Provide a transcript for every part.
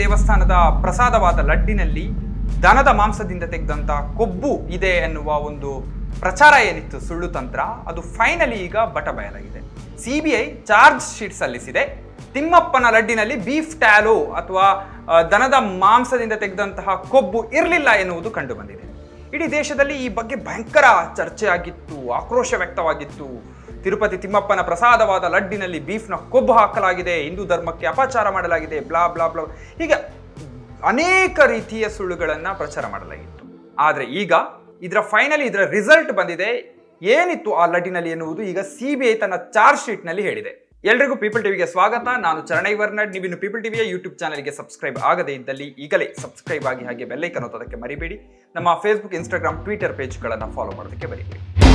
ದೇವಸ್ಥಾನದ ಪ್ರಸಾದವಾದ ಲಡ್ಡಿನಲ್ಲಿ ದನದ ಮಾಂಸದಿಂದ ತೆಗೆದಂತ ಕೊಬ್ಬು ಇದೆ ಎನ್ನುವ ಒಂದು ಪ್ರಚಾರ ಏನಿತ್ತು ಸುಳ್ಳು ತಂತ್ರ, ಅದು ಫೈನಲಿ ಈಗ ಬಟ ಬಯಲಾಗಿದೆ. ಸಿಬಿಐ ಚಾರ್ಜ್ ಶೀಟ್ ಸಲ್ಲಿಸಿದೆ. ತಿಮ್ಮಪ್ಪನ ಲಡ್ಡಿನಲ್ಲಿ ಬೀಫ್ ಟ್ಯಾಲೋ ಅಥವಾ ದನದ ಮಾಂಸದಿಂದ ತೆಗೆದಂತಹ ಕೊಬ್ಬು ಇರಲಿಲ್ಲ ಎನ್ನುವುದು ಕಂಡುಬಂದಿದೆ ಇಡೀ ದೇಶದಲ್ಲಿ ಈ ಬಗ್ಗೆ ಭಯಂಕರ ಚರ್ಚೆ ಆಗಿತ್ತು ಆಕ್ರೋಶ ವ್ಯಕ್ತವಾಗಿತ್ತು. ತಿರುಪತಿ ತಿಮ್ಮಪ್ಪನ ಪ್ರಸಾದವಾದ ಲಡ್ಡಿನಲ್ಲಿ ಬೀಫ್ನ ಕೊಬ್ಬು ಹಾಕಲಾಗಿದೆ. ಹಿಂದೂ ಧರ್ಮಕ್ಕೆ ಅಪಚಾರ ಮಾಡಲಾಗಿದೆ. Blah blah blah. ಹೀಗೆ ಅನೇಕ ರೀತಿಯ ಸುಳ್ಳುಗಳನ್ನು ಪ್ರಚಾರ ಮಾಡಲಾಗಿತ್ತು. ಆದರೆ ಈಗ ಇದರ ಫೈನಲಿ ಇದರ ರಿಸಲ್ಟ್ ಬಂದಿದೆ. ಏನಿತ್ತು ಆ ಲಡ್ಡಿನಲ್ಲಿ ಎನ್ನುವುದು ಈಗ ಸಿ ಬಿ ಐ ತನ್ನ ಚಾರ್ಜ್ ಶೀಟ್ನಲ್ಲಿ ಹೇಳಿದೆ. ಎಲ್ರಿಗೂ ಪೀಪಲ್ ಟಿವಿಗೆ ಸ್ವಾಗತ. ನಾನು ಚರಣೈ ವರ್ನಡ್. ನೀವಿನ್ನು ಪೀಪಲ್ ಟಿವಿಯ ಯೂಟ್ಯೂಬ್ ಚಾನಲ್ಗೆ ಸಬ್ಸ್ಕ್ರೈಬ್ ಆಗದೇ ಇದ್ದಲ್ಲಿ ಈಗಲೇ ಸಬ್ಸ್ಕ್ರೈಬ್ ಆಗಿ ಹಾಗೆ ಬೆಲ್ಲೈಕನ್ ಓದೋದಕ್ಕೆ ಮರಿಬೇಡಿ. ನಮ್ಮ ಫೇಸ್ಬುಕ್ ಇನ್ಸ್ಟಾಗ್ರಾಮ್ ಟ್ವಿಟರ್ ಪೇಜ್ಗಳನ್ನು ಫಾಲೋ ಮಾಡೋದಕ್ಕೆ ಮರಿಬೇಡಿ.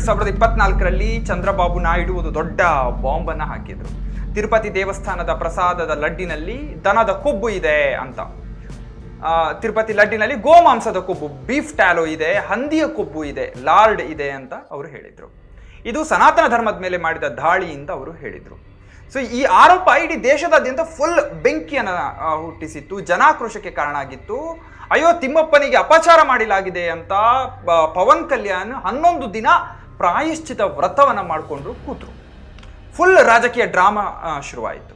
ಎರಡ್ ಸಾವಿರದ ಇಪ್ಪತ್ನಾಲ್ಕರಲ್ಲಿ ಚಂದ್ರಬಾಬು ನಾಯ್ಡು ಒಂದು ದೊಡ್ಡ ಬಾಂಬನ್ನು ಹಾಕಿದ್ರು. ತಿರುಪತಿ ದೇವಸ್ಥಾನದ ಪ್ರಸಾದದ ಲಡ್ಡಿನಲ್ಲಿ ದನದ ಕೊಬ್ಬು ಇದೆ ಅಂತ. ತಿರುಪತಿ ಲಡ್ಡಿನಲ್ಲಿ ಗೋಮಾಂಸದ ಕೊಬ್ಬು, ಬೀಫ್ ಟ್ಯಾಲೋ ಇದೆ, ಹಂದಿಯ ಕೊಬ್ಬು ಇದೆ, ಲಾರ್ಡ್ ಇದೆ ಅಂತ ಅವರು ಹೇಳಿದ್ರು. ಇದು ಸನಾತನ ಧರ್ಮದ ಮೇಲೆ ಮಾಡಿದ ದಾಳಿಯಿಂದ ಅವರು ಹೇಳಿದ್ರು. ಸೊ ಈ ಆರೋಪ ಇಡೀ ದೇಶದಾದ್ಯಂತ ಫುಲ್ ಬೆಂಕಿಯನ್ನು ಹುಟ್ಟಿಸಿತ್ತು, ಜನಾಕ್ರೋಶಕ್ಕೆ ಕಾರಣ ಆಗಿತ್ತು. ಅಯ್ಯೋ, ತಿಮ್ಮಪ್ಪನಿಗೆ ಅಪಚಾರ ಮಾಡಲಾಗಿದೆ ಅಂತ ಪವನ್ ಕಲ್ಯಾಣ್ ಹನ್ನೊಂದು ದಿನ ಪ್ರಾಯಶ್ಚಿತ ವ್ರತವನ್ನು ಮಾಡಿಕೊಂಡು ಕೂತರು. ಫುಲ್ ರಾಜಕೀಯ ಡ್ರಾಮಾ ಶುರುವಾಯಿತು.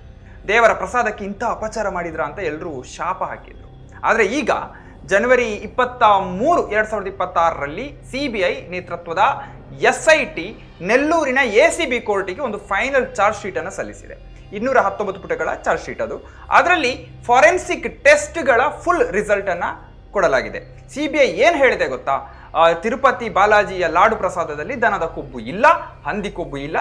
ದೇವರ ಪ್ರಸಾದಕ್ಕೆ ಇಂಥ ಅಪಚಾರ ಮಾಡಿದ್ರ ಅಂತ ಎಲ್ಲರೂ ಶಾಪ ಹಾಕಿದ್ರು. ಆದರೆ ಈಗ ಜನವರಿ ಇಪ್ಪತ್ತ ಮೂರು, ಎರಡು ಸಾವಿರದ ಇಪ್ಪತ್ತಾರರಲ್ಲಿ ಸಿ ಬಿ ಐ ನೇತೃತ್ವದ ಎಸ್ ಐ ಟಿ ನೆಲ್ಲೂರಿನ ಎ ಸಿ ಬಿ ಕೋರ್ಟಿಗೆ ಒಂದು ಫೈನಲ್ ಚಾರ್ಜ್ ಶೀಟನ್ನು ಸಲ್ಲಿಸಿದೆ. ಇನ್ನೂರ ಹತ್ತೊಂಬತ್ತು ಪುಟಗಳ ಚಾರ್ಜ್ ಶೀಟ್ ಅದು. ಅದರಲ್ಲಿ ಫಾರೆನ್ಸಿಕ್ ಟೆಸ್ಟ್ಗಳ ಫುಲ್ ರಿಸಲ್ಟನ್ನು ಕೊಡಲಾಗಿದೆ. ಸಿ ಬಿ ಐ ಏನು ಹೇಳಿದೆ ಗೊತ್ತಾ? ತಿರುಪತಿ ಬಾಲಾಜಿಯ ಲಾಡು ಪ್ರಸಾದದಲ್ಲಿ ದನದ ಕೊಬ್ಬು ಇಲ್ಲ, ಹಂದಿ ಕೊಬ್ಬು ಇಲ್ಲ,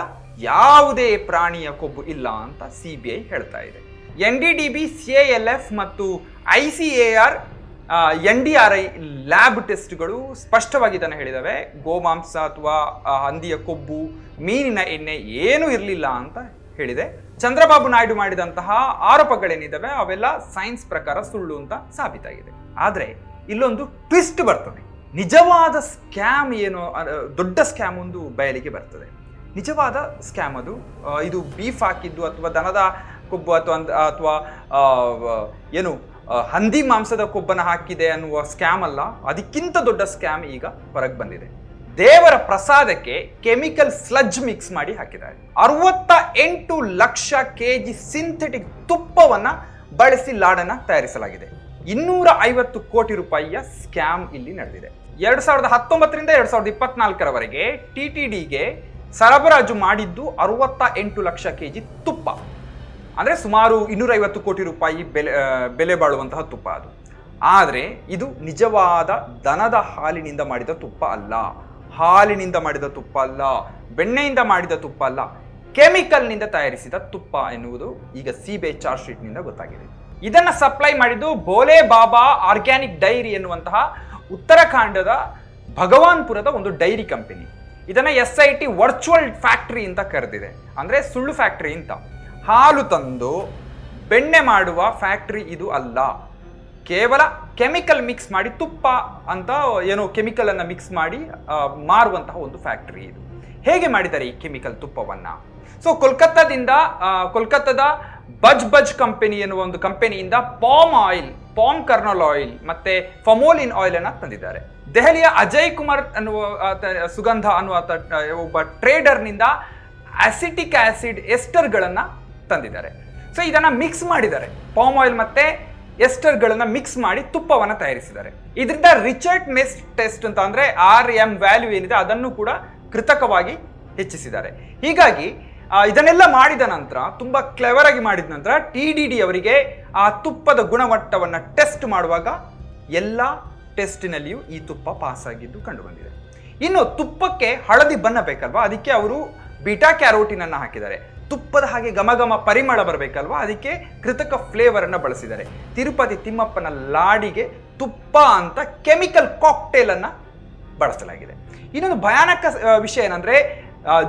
ಯಾವುದೇ ಪ್ರಾಣಿಯ ಕೊಬ್ಬು ಇಲ್ಲ ಅಂತ ಸಿ ಬಿ ಐ ಹೇಳ್ತಾ ಇದೆ. N D D B, C L F ಮತ್ತು I C A R N D R I lab ಟೆಸ್ಟ್ಗಳು ಸ್ಪಷ್ಟವಾಗಿ ಇದನ್ನು ಹೇಳಿದಾವೆ. ಗೋಮಾಂಸ ಅಥವಾ ಹಂದಿಯ ಕೊಬ್ಬು, ಮೀನಿನ ಎಣ್ಣೆ ಏನೂ ಇರಲಿಲ್ಲ ಅಂತ ಹೇಳಿದೆ. ಚಂದ್ರಬಾಬು ನಾಯ್ಡು ಮಾಡಿದಂತಹ ಆರೋಪಗಳೇನಿದ್ದಾವೆ ಅವೆಲ್ಲ ಸೈನ್ಸ್ ಪ್ರಕಾರ ಸುಳ್ಳು ಅಂತ ಸಾಬೀತಾಗಿದೆ. ಆದರೆ ಇಲ್ಲೊಂದು ಟ್ವಿಸ್ಟ್ ಬರ್ತದೆ. ನಿಜವಾದ ಸ್ಕ್ಯಾಮ್ ಏನು ದೊಡ್ಡ ಸ್ಕ್ಯಾಮ್ ಒಂದು ಬಯಲಿಗೆ ಬರ್ತದೆ. ನಿಜವಾದ ಸ್ಕ್ಯಾಮ್ ಅದು. ಇದು ಬೀಫ್ ಹಾಕಿದ್ದು ಅಥವಾ ದನದ ಕೊಬ್ಬು ಅಥವಾ ಅಥವಾ ಏನು ಹಂದಿ ಮಾಂಸದ ಕೊಬ್ಬನ್ನು ಹಾಕಿದೆ ಅನ್ನುವ ಸ್ಕ್ಯಾಮ್ ಅಲ್ಲ. ಅದಕ್ಕಿಂತ ದೊಡ್ಡ ಸ್ಕ್ಯಾಮ್ ಈಗ ಹೊರಗೆ ಬಂದಿದೆ. ದೇವರ ಪ್ರಸಾದಕ್ಕೆ ಕೆಮಿಕಲ್ ಸ್ಲಜ್ ಮಿಕ್ಸ್ ಮಾಡಿ ಹಾಕಿದ್ದಾರೆ. ಅರವತ್ತ ಎಂಟು ಲಕ್ಷ ಕೆ ಜಿ ಸಿಂಥೆಟಿಕ್ ತುಪ್ಪವನ್ನು ಬಳಸಿ ಲಾಡನ್ನು ತಯಾರಿಸಲಾಗಿದೆ. ಇನ್ನೂರ ಐವತ್ತು ಕೋಟಿ ರೂಪಾಯಿಯ ಸ್ಕ್ಯಾಮ್ ಇಲ್ಲಿ ನಡೆದಿದೆ. ಎರಡ್ ಸಾವಿರದ ಹತ್ತೊಂಬತ್ತರಿಂದ ಎರಡು ಸಾವಿರದ ಇಪ್ಪತ್ನಾಲ್ಕರವರೆಗೆ ಟಿ ಟಿ ಡಿಗೆ ಸರಬರಾಜು ಮಾಡಿದ್ದು ಅರವತ್ತ ಎಂಟು ಲಕ್ಷ ಕೆ ಜಿ ತುಪ್ಪ. ಅಂದರೆ ಸುಮಾರು ಇನ್ನೂರೈವತ್ತು ಕೋಟಿ ರೂಪಾಯಿ ಬೆಲೆ ಬೆಲೆ ಬಾಳುವಂತಹ ತುಪ್ಪ ಅದು. ಆದರೆ ಇದು ನಿಜವಾದ ದನದ ಹಾಲಿನಿಂದ ಮಾಡಿದ ತುಪ್ಪ ಅಲ್ಲ. ಹಾಲಿನಿಂದ ಮಾಡಿದ ತುಪ್ಪ ಅಲ್ಲ. ಬೆಣ್ಣೆಯಿಂದ ಮಾಡಿದ ತುಪ್ಪ ಅಲ್ಲ. ಕೆಮಿಕಲ್ನಿಂದ ತಯಾರಿಸಿದ ತುಪ್ಪ ಎನ್ನುವುದು ಈಗ ಸಿ ಬಿ ಐ ಚಾರ್ಜ್ ಶೀಟ್ನಿಂದ ಗೊತ್ತಾಗಿದೆ. ಇದನ್ನು ಸಪ್ಲೈ ಮಾಡಿದ್ದು ಬೋಲೆ ಬಾಬಾ ಆರ್ಗ್ಯಾನಿಕ್ ಡೈರಿ ಎನ್ನುವಂತಹ ಉತ್ತರಾಖಂಡದ ಭಗವಾನ್ಪುರದ ಒಂದು ಡೈರಿ ಕಂಪನಿ. ಇದನ್ನು S I T virtual factory ಅಂತ ಕರೆದಿದೆ. ಅಂದರೆ ಸುಳ್ಳು ಫ್ಯಾಕ್ಟ್ರಿ ಅಂತ. ಹಾಲು ತಂದು ಬೆಣ್ಣೆ ಮಾಡುವ ಫ್ಯಾಕ್ಟ್ರಿ ಇದು ಅಲ್ಲ. ಕೇವಲ ಕೆಮಿಕಲ್ ಮಿಕ್ಸ್ ಮಾಡಿ ತುಪ್ಪ ಅಂತ ಏನೋ ಕೆಮಿಕಲ್ ಅನ್ನ ಮಿಕ್ಸ್ ಮಾಡಿ ಮಾರುವಂತಹ ಒಂದು ಫ್ಯಾಕ್ಟ್ರಿ ಇದು. ಹೇಗೆ ಮಾಡಿದ್ದಾರೆ ಈ ಕೆಮಿಕಲ್ ತುಪ್ಪವನ್ನು? ಸೊ ಕೋಲ್ಕತ್ತಾದಿಂದ ಕೊಲ್ಕತ್ತಾದ ಕೋಲ್ಕತ್ತಾದ ಬಜ್ ಬಜ್ ಕಂಪನಿ ಎನ್ನುವ ಒಂದು ಕಂಪನಿಯಿಂದ palm oil palm kernel oil ಮತ್ತೆ ಫಮೋಲಿನ್ ಆಯಿಲ್ ಅನ್ನ ತಂದಿದ್ದಾರೆ. ದೆಹಲಿಯ ಅಜಯ್ ಕುಮಾರ್ ಅನ್ನುವ ಸುಗಂಧ ಅನ್ನುವ ಒಬ್ಬ ಟ್ರೇಡರ್ನಿಂದ ಅಸಿಟಿಕ್ ಆಸಿಡ್ ಎಸ್ಟರ್ಗಳನ್ನ ತಂದಿದ್ದಾರೆ. ಸೊ ಇದನ್ನ ಮಿಕ್ಸ್ ಮಾಡಿದ್ದಾರೆ. ಪಾಮ್ ಆಯಿಲ್ ಮತ್ತೆ ಎಸ್ಟರ್ಗಳನ್ನ ಮಿಕ್ಸ್ ಮಾಡಿ ತುಪ್ಪವನ್ನು ತಯಾರಿಸಿದ್ದಾರೆ. ಇದರಿಂದ ರಿಚರ್ಡ್ ಮೆಸ್ ಟೆಸ್ಟ್ ಅಂತ ಅಂದ್ರೆ ಆರ್ ಎಂ ವ್ಯಾಲ್ಯೂ ಏನಿದೆ ಅದನ್ನು ಕೂಡ ಕೃತಕವಾಗಿ ಹೆಚ್ಚಿಸಿದ್ದಾರೆ. ಹೀಗಾಗಿ ಇದನ್ನೆಲ್ಲ ಮಾಡಿದ ನಂತರ, ತುಂಬ ಕ್ಲೆವರ್ ಆಗಿ ಮಾಡಿದ ನಂತರ ಟಿ ಡಿ ಡಿ ಅವರಿಗೆ ಆ ತುಪ್ಪದ ಗುಣಮಟ್ಟವನ್ನು ಟೆಸ್ಟ್ ಮಾಡುವಾಗ ಎಲ್ಲ ಟೆಸ್ಟಿನಲ್ಲಿಯೂ ಈ ತುಪ್ಪ ಪಾಸ್ ಆಗಿದ್ದು ಕಂಡು ಬಂದಿದೆ ಇನ್ನು ತುಪ್ಪಕ್ಕೆ ಹಳದಿ ಬಣ್ಣ ಬೇಕಲ್ವಾ? ಅದಕ್ಕೆ ಅವರು ಬಿಟಾ ಕ್ಯಾರೋಟಿನ್ ಅನ್ನ ಹಾಕಿದ್ದಾರೆ. ತುಪ್ಪದ ಹಾಗೆ ಘಮ ಘಮ ಪರಿಮಳ ಬರಬೇಕಲ್ವಾ? ಅದಕ್ಕೆ ಕೃತಕ ಫ್ಲೇವರ್ ಅನ್ನ ಬಳಸಿದ್ದಾರೆ. ತಿರುಪತಿ ತಿಮ್ಮಪ್ಪನ ಲಾಡಿಗೆ ತುಪ್ಪ ಅಂತ ಕೆಮಿಕಲ್ ಕಾಕ್ಟೇಲ್ ಅನ್ನ ಬಳಸಲಾಗಿದೆ. ಇನ್ನೊಂದು ಭಯಾನಕ ವಿಷಯ ಏನಂದ್ರೆ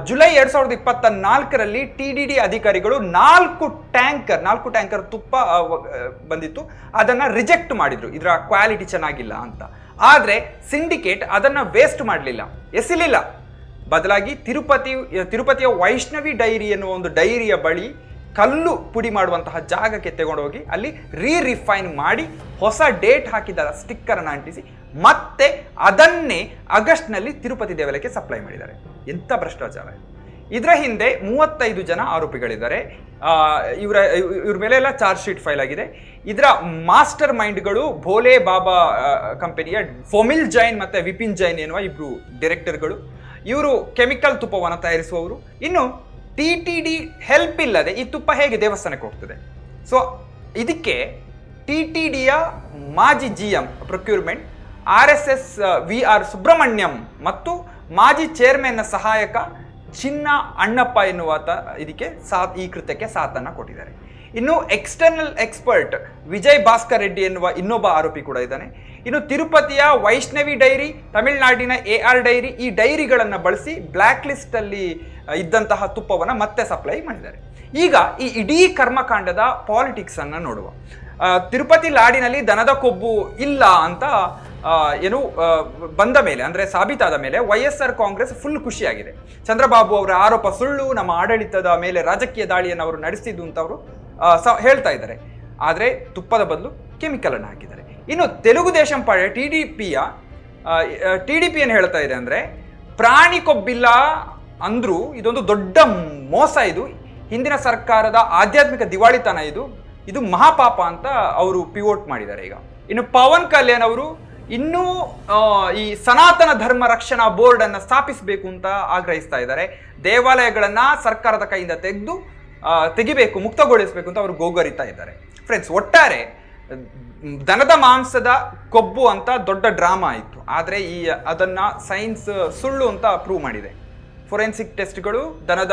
ಜುಲೈ ಎರಡ್ ಸಾವಿರದ ಇಪ್ಪತ್ತ ನಾಲ್ಕರಲ್ಲಿ ಟಿ ಡಿ ಡಿ ಅಧಿಕಾರಿಗಳು ನಾಲ್ಕು ಟ್ಯಾಂಕರ್ ನಾಲ್ಕು ಟ್ಯಾಂಕರ್ ತುಪ್ಪ ಬಂದಿತ್ತು. ಅದನ್ನ ರಿಜೆಕ್ಟ್ ಮಾಡಿದ್ರು. ಇದರ ಕ್ವಾಲಿಟಿ ಚೆನ್ನಾಗಿಲ್ಲ ಅಂತ. ಆದ್ರೆ ಸಿಂಡಿಕೇಟ್ ಅದನ್ನ ವೇಸ್ಟ್ ಮಾಡಲಿಲ್ಲ. ಎಸಿಲಿಲ್ಲ. ಬದಲಾಗಿ ತಿರುಪತಿ, ತಿರುಪತಿಯ ವೈಷ್ಣವಿ ಡೈರಿ ಎನ್ನುವ ಒಂದು ಡೈರಿಯ ಬಳಿ ಕಲ್ಲು ಪುಡಿ ಮಾಡುವಂತಹ ಜಾಗಕ್ಕೆ ತಗೊಂಡೋಗಿ ಅಲ್ಲಿ ರೀ ರಿಫೈನ್ ಮಾಡಿ ಹೊಸ ಡೇಟ್ ಹಾಕಿದ ಸ್ಟಿಕ್ಕರ್ ಅನ್ನು ಅಂಟಿಸಿ ಮತ್ತೆ ಅದನ್ನೇ ಆಗಸ್ಟ್ನಲ್ಲಿ ತಿರುಪತಿ ದೇವಾಲಯಕ್ಕೆ ಸಪ್ಲೈ ಮಾಡಿದ್ದಾರೆ. ಎಂಥ ಭ್ರಷ್ಟಾಚಾರ? ಇದು. ಇದರ ಹಿಂದೆ ಮೂವತ್ತೈದು ಜನ ಆರೋಪಿಗಳಿದ್ದಾರೆ. ಇವರ, ಇವ್ರ ಮೇಲೆ ಎಲ್ಲ ಚಾರ್ಜ್ ಶೀಟ್ ಫೈಲ್ ಆಗಿದೆ. ಇದರ ಮಾಸ್ಟರ್ ಮೈಂಡ್ಗಳು ಭೋಲೆ ಬಾಬಾ ಕಂಪನಿಯ ಫೊಮಿಲ್ ಜೈನ್ ಮತ್ತು ವಿಪಿನ್ ಜೈನ್ ಎನ್ನುವ ಇಬ್ಬರು ಡೈರೆಕ್ಟರ್ಗಳು. ಇವರು ಕೆಮಿಕಲ್ ತುಪ್ಪವನ್ನು ತಯಾರಿಸುವವರು. ಇನ್ನು ಟಿ ಟಿ ಡಿ ಹೆಲ್ಪ್ ಇಲ್ಲದೆ ಈ ತುಪ್ಪ ಹೇಗೆ ದೇವಸ್ಥಾನಕ್ಕೆ ಹೋಗ್ತದೆ? ಸೊ ಇದಕ್ಕೆ ಟಿ ಟಿ ಡಿಯ ಮಾಜಿ G M procurement R S S, V R Subrahmanyam ಮತ್ತು ಮಾಜಿ ಚೇರ್ಮನ್ನ ಸಹಾಯಕ ಚಿನ್ನ ಅಣ್ಣಪ್ಪ ಎನ್ನುವಾತ ಇದಕ್ಕೆ ಸಾ, ಈ ಕೃತ್ಯಕ್ಕೆ ಸಾಥನ್ನು ಕೊಟ್ಟಿದ್ದಾರೆ. ಇನ್ನು ಎಕ್ಸ್ಟರ್ನಲ್ ಎಕ್ಸ್ಪರ್ಟ್ ವಿಜಯ್ ಭಾಸ್ಕರ್ ರೆಡ್ಡಿ ಎನ್ನುವ ಇನ್ನೊಬ್ಬ ಆರೋಪಿ ಕೂಡ ಇದ್ದಾನೆ. ಇನ್ನು ತಿರುಪತಿಯ ವೈಷ್ಣವಿ ಡೈರಿ, ತಮಿಳುನಾಡಿನ ಎ ಆರ್ ಡೈರಿ ಈ ಡೈರಿಗಳನ್ನು ಬಳಸಿ ಬ್ಲ್ಯಾಕ್ ಲಿಸ್ಟಲ್ಲಿ ಇದ್ದಂತಹ ತುಪ್ಪವನ್ನು ಮತ್ತೆ ಸಪ್ಲೈ ಮಾಡಿದ್ದಾರೆ. ಈಗ ಈ ಇಡೀ ಕರ್ಮಕಾಂಡದ ಪಾಲಿಟಿಕ್ಸ್ ಅನ್ನ ನೋಡುವ. ತಿರುಪತಿ ಲಾಡಿನಲ್ಲಿ ದನದ ಕೊಬ್ಬು ಇಲ್ಲ ಅಂತ ಏನು ಬಂದ ಮೇಲೆ, ಅಂದ್ರೆ ಸಾಬೀತಾದ ಮೇಲೆ Y S R Congress full ಖುಷಿಯಾಗಿದೆ. ಚಂದ್ರಬಾಬು ಅವರ ಆರೋಪ ಸುಳ್ಳು, ನಮ್ಮ ಆಡಳಿತದ ಮೇಲೆ ರಾಜಕೀಯ ದಾಳಿಯನ್ನು ಅವರು ನಡೆಸಿದ್ದು ಅಂತ ಅವರು ಸ- ಹೇಳ್ತಾ ಇದ್ದಾರೆ. ಆದರೆ ತುಪ್ಪದ ಬದಲು ಕೆಮಿಕಲ್ ಅನ್ನು ಹಾಕಿದ್ದಾರೆ. ಇನ್ನು Telugu Desam party T D ಪಿಯ ಟಿ ಡಿ ಪಿ ಏನು ಹೇಳ್ತಾ ಇದೆ ಅಂದ್ರೆ, ಪ್ರಾಣಿ ಕೊಬ್ಬಿಲ್ಲ ಅಂದರೂ ಇದೊಂದು ದೊಡ್ಡ ಮೋಸ ಇದು. ಹಿಂದಿನ ಸರ್ಕಾರದ ಆಧ್ಯಾತ್ಮಿಕ ದಿವಾಳಿತನ ಇದು. ಇದು ಮಹಾಪಾಪ ಅಂತ ಅವರು ಪಿವೋಟ್ ಮಾಡಿದ್ದಾರೆ ಈಗ. ಇನ್ನು ಪವನ್ ಕಲ್ಯಾಣ್ ಅವರು ಇನ್ನೂ ಈ ಸನಾತನ ಧರ್ಮ ರಕ್ಷಣಾ ಬೋರ್ಡ್ ಅನ್ನು ಸ್ಥಾಪಿಸಬೇಕು ಅಂತ ಆಗ್ರಹಿಸ್ತಾ ಇದ್ದಾರೆ. ದೇವಾಲಯಗಳನ್ನ ಸರ್ಕಾರದ ಕೈಯಿಂದ ತೆಗೆದು ತೆಗಿಬೇಕು, ಮುಕ್ತಗೊಳಿಸಬೇಕು ಅಂತ ಅವರು ಗೋಗರಿತಾ ಇದ್ದಾರೆ. ಫ್ರೆಂಡ್ಸ್ ಒಟ್ಟಾರೆ, ದನದ ಮಾಂಸದ ಕೊಬ್ಬು ಅಂತ ದೊಡ್ಡ ಡ್ರಾಮಾ ಇತ್ತು. ಆದರೆ ಈ, ಅದನ್ನ ಸೈನ್ಸ್ ಸುಳ್ಳು ಅಂತ ಪ್ರೂವ್ ಮಾಡಿದೆ. ಫೊರೆನ್ಸಿಕ್ ಟೆಸ್ಟ್ಗಳು ದನದ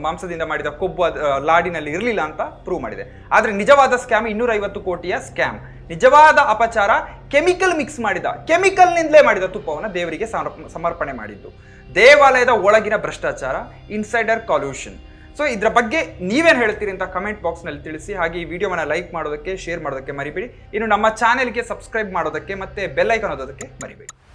ಮಾಂಸದಿಂದ ಮಾಡಿದ ಕೊಬ್ಬು ಲಾಡಿನಲ್ಲಿ ಇರಲಿಲ್ಲ ಅಂತ ಪ್ರೂವ್ ಮಾಡಿದೆ. ಆದರೆ ನಿಜವಾದ ಸ್ಕ್ಯಾಮ್ ಇನ್ನೂರೈವತ್ತು ಕೋಟಿಯ ಸ್ಕ್ಯಾಮ್ ನಿಜವಾದ ಅಪಚಾರ ಕೆಮಿಕಲ್ ಮಿಕ್ಸ್ ಮಾಡಿದ ಕೆಮಿಕಲ್ನಿಂದಲೇ ಮಾಡಿದ ತುಪ್ಪವನ್ನು ದೇವರಿಗೆ ಸಮರ್ಪ- ಸಮರ್ಪಣೆ ಮಾಡಿದ್ದು. ದೇವಾಲಯದ ಒಳಗಿನ ಭ್ರಷ್ಟಾಚಾರ ಇನ್ಸೈಡರ್ ಕಾಲ್ಯೂಷನ್ ಸೊ ಇದರ ಬಗ್ಗೆ ನೀವೇನು ಹೇಳ್ತೀರಿ ಅಂತ ಕಮೆಂಟ್ ಬಾಕ್ಸ್ನಲ್ಲಿ ತಿಳಿಸಿ, ಹಾಗೆ ಈ ವಿಡಿಯೋವನ್ನು ಲೈಕ್ ಮಾಡೋದಕ್ಕೆ ಶೇರ್ ಮಾಡೋದಕ್ಕೆ ಮರಿಬೇಡಿ. ಇನ್ನು ನಮ್ಮ ಚಾನೆಲ್ಗೆ ಸಬ್ಸ್ಕ್ರೈಬ್ ಮಾಡೋದಕ್ಕೆ ಮತ್ತೆ ಬೆಲ್ ಐಕಾನ್ ಓದೋದಕ್ಕೆ ಮರಿಬೇಡಿ.